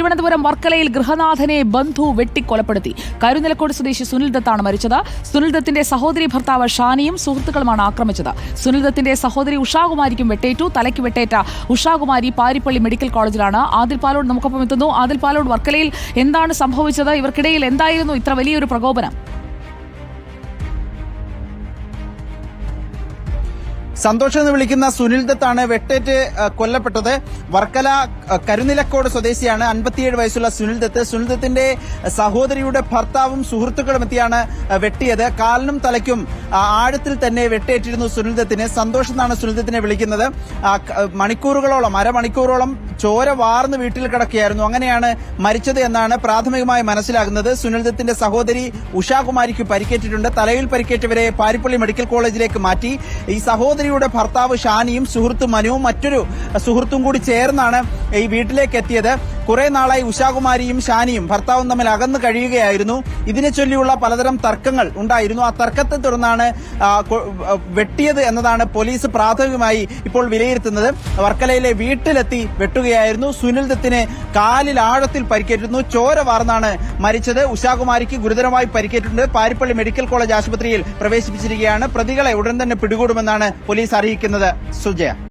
തിരുവനന്തപുരം വർക്കലയിൽ ഗൃഹനാഥനെ ബന്ധു വെട്ടിക്കൊലപ്പെടുത്തി. കരുനിലക്കോട് സ്വദേശി സുനിൽ ദത്താണ് മരിച്ചത്. സുനിൽ ദത്തിന്റെ സഹോദരി ഭർത്താവ് ഷാനിയും സുഹൃത്തുക്കളുമാണ് ആക്രമിച്ചത്. സുനിൽ ദത്തിന്റെ സഹോദരി ഉഷാകുമാരിക്കും വെട്ടേറ്റു. തലയ്ക്ക് വെട്ടേറ്റ ഉഷാകുമാരി പാരിപ്പള്ളി മെഡിക്കൽ കോളേജിലാണ്. ആദിൽ പാലോട് നമുക്കൊപ്പം എത്തുന്നു. ആദിൽ പാലോട് വർക്കലയിൽ എന്താണ് സംഭവിച്ചത്? ഇവർക്കിടയിൽ എന്തായിരുന്നു ഇത്ര വലിയൊരു പ്രകോപനം? സന്തോഷം എന്ന് വിളിക്കുന്ന സുനിൽ ദത്താണ് വെട്ടേറ്റ് കൊല്ലപ്പെട്ടത്. വർക്കല കരുനിലക്കോട് സ്വദേശിയാണ്. അൻപത്തിയേഴ് വയസ്സുള്ള സുനിൽ ദത്ത്. സുനിൽ ദത്തിന്റെ സഹോദരിയുടെ ഭർത്താവും സുഹൃത്തുക്കളും എത്തിയാണ് വെട്ടിയത്. കാലിനും തലയ്ക്കും ആഴത്തിൽ തന്നെ വെട്ടേറ്റിരുന്നു സുനിൽ ദത്തിന്. സന്തോഷം എന്നാണ് സുനിൽ ദത്തിനെ വിളിക്കുന്നത്. മണിക്കൂറുകളോളം അരമണിക്കൂറോളം ചോര വാർന്ന് വീട്ടിൽ കിടക്കുകയായിരുന്നു. അങ്ങനെയാണ് മരിച്ചത് എന്നാണ് പ്രാഥമികമായി മനസ്സിലാകുന്നത്. സുനിൽദത്തിന്റെ സഹോദരി ഉഷാകുമാരിക്ക് പരിക്കേറ്റിട്ടുണ്ട്. തലയിൽ പരിക്കേറ്റവരെ പാരിപ്പള്ളി മെഡിക്കൽ കോളേജിലേക്ക് മാറ്റി. ഈ സഹോദരിയുടെ ഭർത്താവ് ഷാനിയും സുഹൃത്ത് മനുവും മറ്റൊരു സുഹൃത്തും കൂടി ചേർന്നാണ് ഈ വീട്ടിലേക്ക് എത്തിയത് കുറെ നാളായി ഉഷാകുമാരിയും ഷാനിയും ഭർത്താവും തമ്മിൽ അകന്നു കഴിയുകയായിരുന്നു. ഇതിനെ ചൊല്ലിയുള്ള പലതരം തർക്കങ്ങൾ ഉണ്ടായിരുന്നു. ആ തർക്കത്തെ തുടർന്നാണ് വെട്ടിയത് എന്നതാണ് പോലീസ് പ്രാഥമികമായി ഇപ്പോൾ വിലയിരുത്തുന്നത്. വർക്കലയിലെ വീട്ടിലെത്തി വെട്ടുകയായിരുന്നു. സുനിൽ ദത്തിനെ കാലിൽ ആഴത്തിൽ പരിക്കേറ്റിരുന്നു. ചോര വാർന്നാണ് മരിച്ചത്. ഉഷാകുമാരിക്ക് ഗുരുതരമായി പരിക്കേറ്റിട്ടുണ്ട്. പാരിപ്പള്ളി മെഡിക്കൽ കോളേജ് ആശുപത്രിയിൽ പ്രവേശിപ്പിച്ചിരിക്കുകയാണ്. പ്രതികളെ ഉടൻ തന്നെ പിടികൂടുമെന്നാണ് പോലീസ് അറിയിക്കുന്നത്. സുജയ.